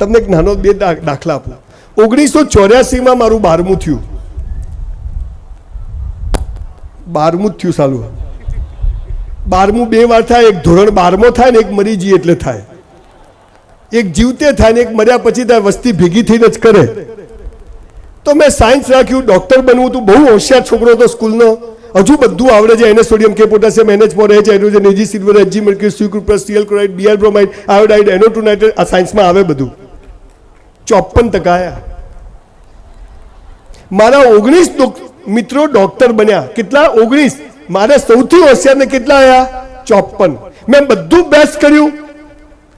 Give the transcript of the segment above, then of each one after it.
તમને એક નાનો બે દાખલા આપું. ઓગણીસો ચોર્યાસીમાં મારું બારમું થયું. બારમું જ થયું સાલું. બારમું બે વાર થાય, એક ધોરણ બારમો થાય ને એક મરી જઈએ એટલે થાય. એક જીવતે થાય ને એક મર્યા પછી થાય, વસ્તી ભેગી થઈને જ કરે. તો મેં સાયન્સ રાખ્યું, ડૉક્ટર બનવું હતું, બહુ હોશિયાર છોકરો હતો સ્કૂલનો. હજુ બધું આવડે છે, એને સોડિયમ કે potassium NH four H hydrogen, AG, silver HG mercury C group CL chloride BR bromide iodide એનો ટુ નાઇટ્રેટ આ સાયન્સમાં આવે બધું. ચોપન ટકા આવ્યા મારા ઓગણીસ મિત્રો ડોક્ટર બન્યા. કેટલા? ઓગણીસ. મારે સૌથી હોશિયાર ને કેટલા આવ્યા ચોપન. મેં બધું બેસ્ટ કર્યું.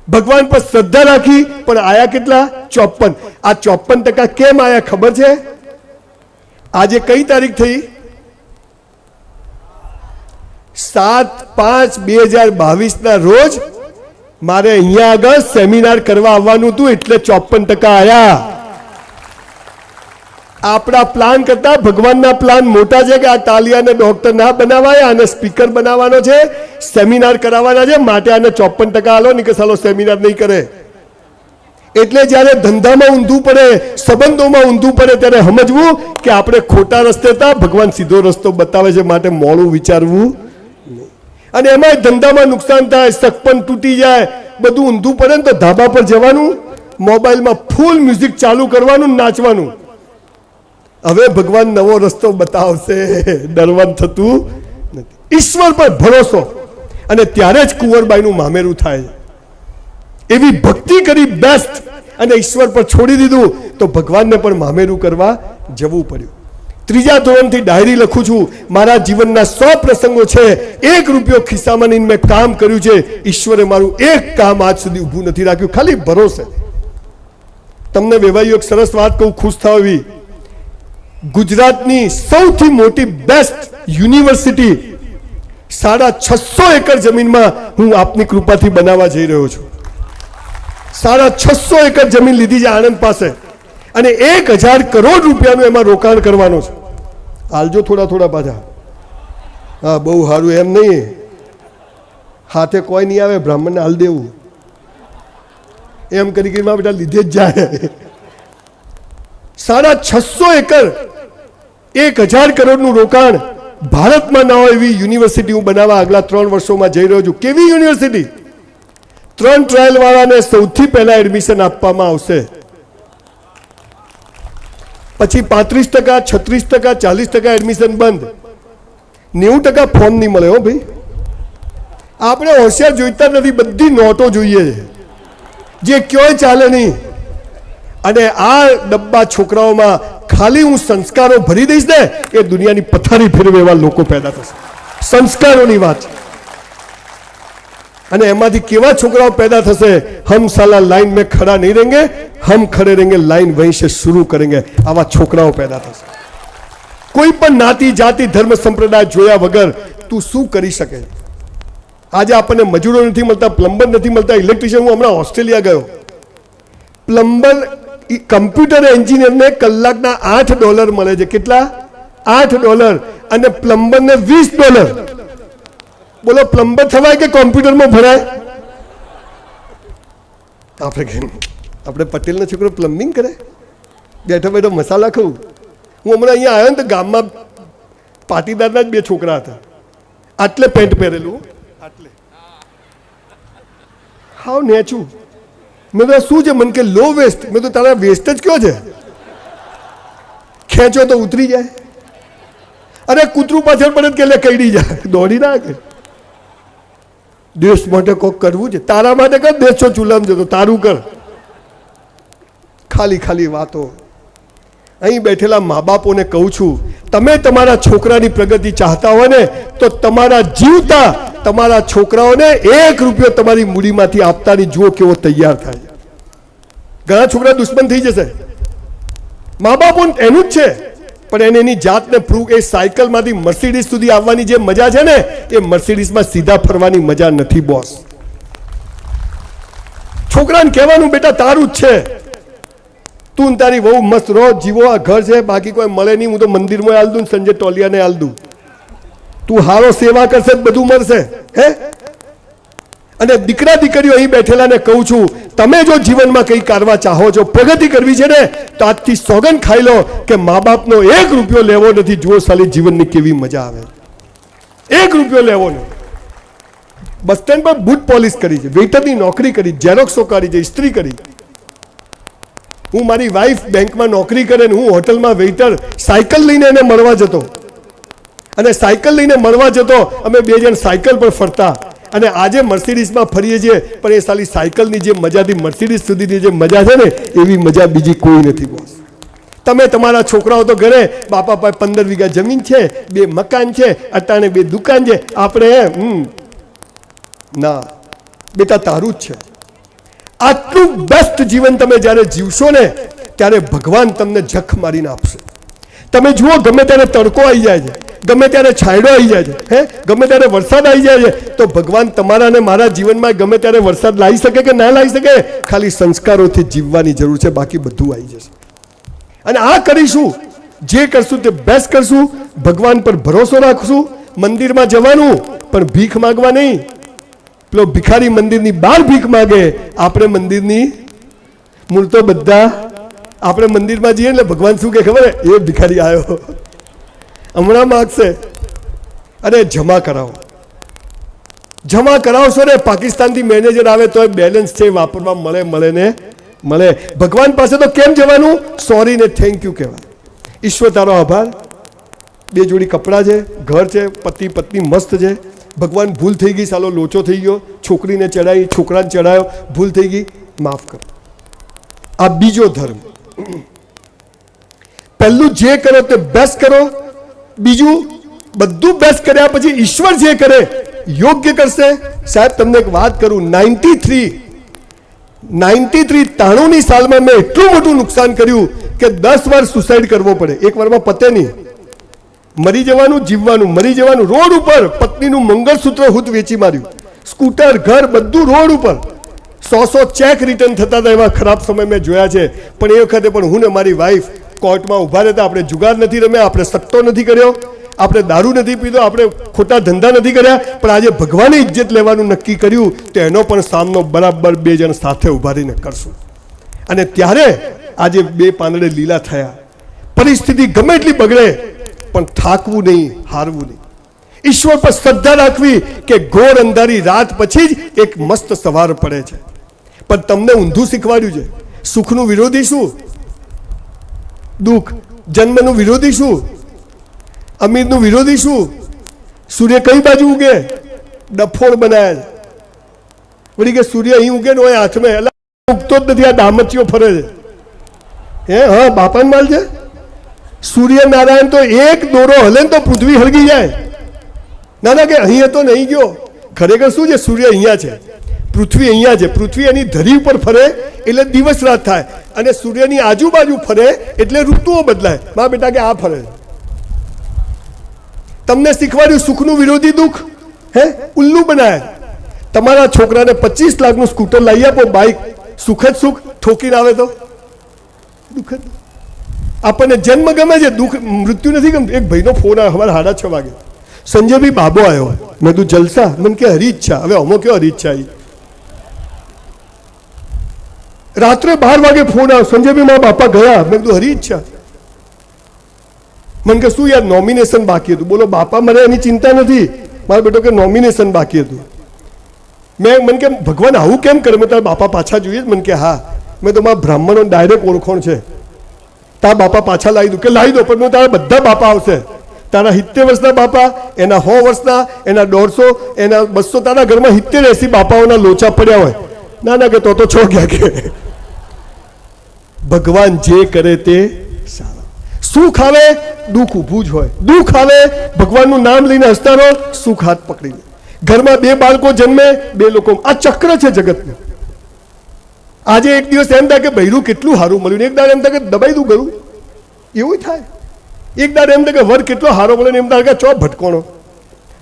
ભગવાન પર શ્રદ્ધા રાખી, પણ આયા કેટલા? ચોપન. આ ચોપન ટકા કેમ આયા ખબર છે? આજે કઈ તારીખ થઈ? સાત પાંચ બે હજાર બાવીસના રોજ મારે અહીંયા આગળ સેમિનાર કરવા આવવાનું હતું એટલે ચોપન ટકા આવ્યા આપણા પ્લાન કરતા ભગવાનના પ્લાન મોટા છે કે આ તાલિયાને ડોક્ટર ના બનાવાય, આને સ્પીકર બનાવવાનો છે સેમિનાર કરાવવાના છે, માટે આને ચોપન ટકા આલો, નહીં કે સાલો સેમિનાર નહીં કરે એટલે જ્યારે ધંધામાં ઊંધું પડે, સંબંધોમાં ઊંધું પડે, ત્યારે સમજવું કે આપણે ખોટા રસ્તે હતા, ભગવાન સીધો રસ્તો બતાવે છે, માટે મોડું વિચારવું. અને એમાં ધંધામાં નુકસાન થાય સકપન તૂટી જાય, બધું ઊંધું પડે ને તો ધાબા પર જવાનું, મોબાઈલમાં ફૂલ મ્યુઝિક ચાલુ કરવાનું, નાચવાનું. હવે ભગવાન નવો રસ્તો બતાવશે. ડરવાનું થતું નથી. ઈશ્વર પર ભરોસો. અને ત્યારે જ કુંવરબાઈનું મામેરું થાય. એવી ભક્તિ કરી બેસ્ટ અને ઈશ્વર પર છોડી દીધું, તો ભગવાનને પણ મામેરું કરવા જવું પડ્યું. ત્રીજા ધોરણથી ડાયરી લખું છું. મારા જીવનના સો પ્રસંગો છે. એક રૂપિયો ખિસ્સામાં નહીં મેં કામ કર્યું છે. ઈશ્વરે મારું એક કામ આજ સુધી ઊભું નથી રાખ્યું. ખાલી ભરોસે. તમને વેવાયું એક સરસ વાત કહું, ખુશ થાવ ગુજરાતની સૌથી મોટી બેસ્ટ યુનિવર્સિટી સાડા છસો એકર જમીનમાં હું આપની કૃપાથી બનાવવા જઈ રહ્યો છું. સાડા છસો એકર જમીન લીધી છે આણંદ પાસે. અને એક હજાર કરોડ રૂપિયાનું એમાં રોકાણ કરવાનું છે. હાલજો થોડા થોડા પાછા. હા, બહુ સારું એમ નહીં. હાથે કોઈ નહીં આવે, બ્રાહ્મણને હાલ દેવું. એમ કરી કરીને બેટા લીધે જ જાય. સાડા છસો એકર, એક હજાર કરોડનું રોકાણ ભારતમાં ના હોય એવી યુનિવર્સિટી હું બનાવવા આગલા ત્રણ વર્ષોમાં જઈ રહ્યો છું. કેવી યુનિવર્સિટી? ત્રણ ટ્રાયલવાળાને સૌથી પહેલાં એડમિશન આપવામાં આવશે. પછી પાંત્રીસ ટકા, છત્રીસ ટકા, ચાલીસ ટકા એડમિશન બંધ. નેવું ટકા ફોર્મ નહીં મળે હો ભાઈ. આપણે હોશિયાર જોઈતા નથી, બધી નોટો જોઈએ જે ક્યોય ચાલે નહીં. અને આ ડબ્બા છોકરાઓમાં ખાલી હું સંસ્કારો ભરી દઈશ ને, એ દુનિયાની પથારી ફેરવે એવા લોકો પેદા થશે. સંસ્કારોની વાત છે. અને એમાંથી કેવા છોકરાઓ પેદા થશે, હમ સાલા લાઈન મેં ખડા નહીં રહેંગે, હમ ખડે રહેંગે, લાઈન વહીશે શરૂ કરેંગે. આવા છોકરાઓ પેદા થશે. કોઈ પણ નાતિ, જાતિ, ધર્મ, સંપ્રદાય જોયા વગર તું શું કરી શકે? આજે આપણને મજૂરો નથી મળતા, પ્લમ્બર નથી મળતા, ઇલેક્ટ્રિશિયન, હું હમણાં ઓસ્ટ્રેલિયા ગયો. પ્લમ્બર કમ્પ્યુટર એન્જિનિયરને કલાકના આઠ ડોલર મળે છે. કેટલા? આઠ ડોલર. અને પ્લમ્બરને વીસ ડોલર. બોલો પ્લમ્બર થવાય કે કોમ્પ્યુટરમાં ભરાય? આપણે કેમ? આપણે પટેલનો છોકરો પ્લમ્બિંગ કરે? બેઠો બેઠો મસાલા ખાઉં? હું હમણાં અહીંયા આવ્યો ને તો ગામમાં પાટીદારના જ બે છોકરા હતા. આટલે પેન્ટ પહેરેલું આટલે હાવ નેચું. મેં તો શું છે? મને કે લો વેસ્ટ મેં તો તારા વેસ્ટ જ કયો છે? ખેંચો તો ઉતરી જાય. અરે કૂતરું પાછળ પડે કે એટલે કઈડી જાય દોડી ના કે. દેશ માટે કોક કરવું છે? તારા માટે કર, દેશો ચૂલામ જતો, તારું કર. ખાલી ખાલી વાતો. અહીં બેઠેલા મા બાપોને કહું છું, તમે તમારા છોકરાની પ્રગતિ ચાહતા હોય ને, તો તમારા જીવતા તમારા છોકરાઓને એક રૂપિયો તમારી મૂડીમાંથી આપતાની જુઓ કેવો તૈયાર થાય. ઘણા છોકરા દુશ્મન થઈ જશે. મા બાપો એનું જ છે. પણ એને એની જાતને પ્રૂવ એ સાયકલમાંથી મર્સિડીઝ સુધી આવવાની જે મજા છે ને, એ મર્સિડીઝમાં સીધા ફરવાની મજા નથી બોસ છોકરાને કહેવાનું, બેટા, તારું જ છે. તું તારી બહુ મસ્ત રહો, જીવો, આ ઘર છે, બાકી કોઈ મળે નહીં. હું તો મંદિરમાં હાલ દઉં સંજય ટોલિયાને હાલ દઉં. તું હારો સેવા કરશે બધું મળશે. હે? અને દીકરા દીકરીઓ અહીં બેઠેલાને કહું છું, તમે જો જીવનમાં કંઈ કરવા ચાહો છો, પ્રગતિ કરવી છે ને, તો આજથી સોગન ખાઈ લો કે મા બાપનો એક રૂપિયો લેવો નથી. જુઓ સાલી, જીવનની કેવી મજા આવે. એક રૂપિયો લેવો નહીં. બસ સ્ટેન્ડ પર બૂટ પોલિશ કરી છે. વેઇટરની નોકરી કરી ઝેરોક્સો કરી છે, ઇસ્ત્રી કરી. હું મારી વાઈફ બેંકમાં નોકરી કરે ને હું હોટલમાં વેઇટર, સાયકલ લઈને એને મળવા જતો. અને સાયકલ લઈને મળવા જતો, અમે બે જણ સાયકલ પર ફરતા. અને આજે મર્સિડીઝમાં ફરીએ છીએ, પણ એ સાલી સાયકલની જે મજાથી મર્સિડીઝ સુધીની જે મજા છે ને, એવી મજા બીજી કોઈ નથી બોસ. તમે તમારા છોકરાઓ તો ઘરે, બાપા પાસે પંદર વીઘા જમીન છે, બે મકાન છે, અટાણે બે દુકાન છે, આપણે હમ, ના, બેટા તારું જ છે. આટલું બેસ્ટ જીવન તમે જ્યારે જીવશો ને, ત્યારે ભગવાન તમને જખ મારીને આપશે. તમે જુઓ, ગમે ત્યારે તડકો આવી જાય છે ગમે ત્યારે છાંયડો આવી જાય છે, હે? ગમે ત્યારે વરસાદ આવી જાય છે, તો ભગવાન તમારા અને મારા જીવનમાં ગમે ત્યારે વરસાદ લાવી શકે કે ના લાવી શકે, ખાલી સંસ્કારોથી જીવવાની જરૂર છે, બાકી બધું આવી જશે. અને આ કરીશું, જે કરશું તે બેસ્ટ કરશું, ભગવાન પર ભરોસો રાખશું, મંદિરમાં જવાનું, પણ ભીખ માગવા નહીં. પેલો ભિખારી મંદિરની બહાર ભીખ માગે, આપણે મંદિરની મૂળ તો બધા આપણે મંદિરમાં જઈએ એટલે ભગવાન શું કે ખબર એ ભિખારી આવ્યો હમણાં માગશે. અરે, જમા કરાવો. જમા કરાવશો ને પાકિસ્તાનથી મેનેજર આવે તો બેલેન્સ છે વાપરવા મળે મળે ને મળે. ભગવાન પાસે તો કેમ જવાનું? સોરી ને થેન્ક યુ કહેવાય ઈશ્વર તારો આભાર. બે જોડી કપડાં છે, ઘર છે, પતિ, પત્ની મસ્ત છે. ભગવાન ભૂલ થઈ ગઈ, સાલો લોચો થઈ ગયો. છોકરીને ચડાવી, છોકરાને ચડાયો. ભૂલ થઈ ગઈ. માફ કરો. આ બીજો ધર્મ. પહેલું જે કરો તે બેસ્ટ કરો. બીજું, બધું બેસ્ટ કર્યા પછી ઈશ્વર જે કરે, યોગ્ય કરશે. સાહેબ, તમને એક વાત કરું નાઇન્ટી થ્રી નાઇન્ટી થ્રી ત્રાણુંની સાલમાં મેં એટલું મોટું નુકસાન કર્યું કે દસ વાર સુસાઇડ કરવો પડે. એક વારમાં પતે નહીં. મરી જવાનું, જીવવાનું, મરી જવાનું, રોડ ઉપર પત્નીનું મંગળસૂત્ર હુત વેચી માર્યું. સ્કૂટર, ઘર, બધું રોડ ઉપર. સો સો ચેક રિટર્ન થતા હતા એવા ખરાબ સમય મેં જોયા છે. પણ એ વખતે પણ હું ને મારી વાઈફ કોર્ટમાં ઊભા રહેતા આપણે જુગાર નથી રમ્યા, આપણે સટ્ટો નથી કર્યો, આપણે દારૂ નથી પીધો, આપણે ખોટા ધંધા નથી કર્યા, પણ આજે ભગવાને ઇજ્જત લેવાનું નક્કી કર્યું, તો એનો પણ સામનો બરાબર બે જણ સાથે ઊભા રહીને કરશું. અને ત્યારે આજે બે પાંદડે લીલા થયા. પરિસ્થિતિ ગમે એટલી બગડે, પણ થાકવું નહીં, હારવું નહીં. ઈશ્વર પર શ્રદ્ધા રાખવી કે ઘોર અંધારી રાત પછી જ એક મસ્ત સવાર પડે છે. પણ તમને ઊંધું શીખવાડ્યું છે. સુખનું વિરોધી શું? દુઃખ. જન્મનું વિરોધી શું? અમીરનું વિરોધી શું? સૂર્ય કઈ બાજુ ઉગે? ડફોળ બનાયેલ. વળી કે સૂર્ય અહીં ઉગે ને હોય હાથમાં એટલે ઉગતો જ નથી, આ દામચીઓ ફરે છે. હે, હા, બાપાને માલ છે? સૂર્યનારાયણ તો એક દોરો હલે ને તો પૃથ્વી હળગી જાય. ના ના, કે અહીંયા તો નહીં ગયો. ખરેખર શું છે? સૂર્ય અહીંયા છે. પૃથ્વી અહીંયા છે. પૃથ્વી એની ધરી ઉપર ફરે એટલે દિવસ રાત થાય. અને સૂર્યની આજુબાજુ ફરે એટલે ઋતુઓ બદલાય. મા બેટા કે આ ફરે. તમને શીખવાડ્યું સુખનું વિરોધી દુઃખ? હે? ઉલ્લુ બનાય. તમારા છોકરાને પચીસ લાખનું સ્કૂટર લઈ આપો બાઇક સુખ જ સુખ. ઠોકીને આવે તો? દુઃખ જ આપણને જન્મ ગમે છે, દુઃખ, મૃત્યુ નથી ગમતું. એક ભાઈનો ફોન આવ્યો, સવારે સાડા છ વાગે. સંજયભાઈ બાબો આવ્યો. મેં તું જલસા? મને કે, હરી ઈચ્છા. હવે અમો કયો હરી ઈચ્છા આવી રાત્રે બાર વાગે ફોન આવ્યો. સંજયભાઈ મારા બાપા ગયા. મેં કીધું, હરી ઈચ્છા મને કે, શું યાર નોમિનેશન બાકી હતું? બોલો, બાપા, મને એની ચિંતા નથી. મારો બેટો કે નોમિનેશન બાકી હતું. મેં મને કે, ભગવાન આવું કેમ કરે? મેં તારા બાપા પાછા જોઈએ મને કે, હા. મેં તો મારા બ્રાહ્મણો ડાયરેક્ટ ઓળખોણ છે. તારા બાપા પાછા લાવી દઉં. કે, લાવી દો પણ તારા બધા બાપા આવશે. તારા સિત્તેર વર્ષના બાપા, એના સો વર્ષના, એના દોઢસો, એના બસો તારા ઘરમાં સિત્તેર એસી બાપાઓના લોચા પડ્યા હોય. ના ના, કે તો તો છો ગયા કે. ભગવાન જે કરે તે સારા. સુખ આવે, દુઃખ ઊભું જ હોય. દુઃખ આવે, ભગવાનનું નામ લઈને હસતા રહો, સુખ હાથ પકડી લે. ઘરમાં બે બાળકો જન્મે, બે લોકો આ ચક્ર છે જગતનું. આજે એક દિવસ એમ થાય કે બૈરું કેટલું સારું મળ્યું એક દાડે એમ થાય કે દબાઈ દઉં ગયું એવું થાય. એક દાડે એમ થાય કે વર કેટલો સારો મળ્યો ને એમ થાય કે ચો ભટકોણો.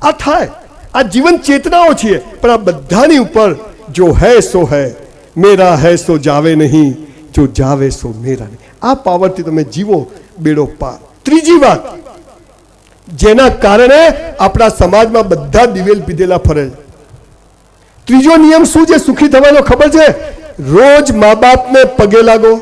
આ થાય. આ જીવન ચેતનાઓ છીએ, પણ આ બધાની ઉપર જો હૈ સો હૈ, મેરા હૈ સો જાવે નહીં. જો જાવે સો મેરાને. આ પાવરથી તમે જીવો, બેડો પાર. ત્રીજી વાત, જેના કારણે આપણા સમાજમાં બધા દિવેલ પીધેલા ફરે ત્રીજો નિયમ શું છે? સુખી થવાનો ખબર છે? રોજ મા બાપને પગે લાગો.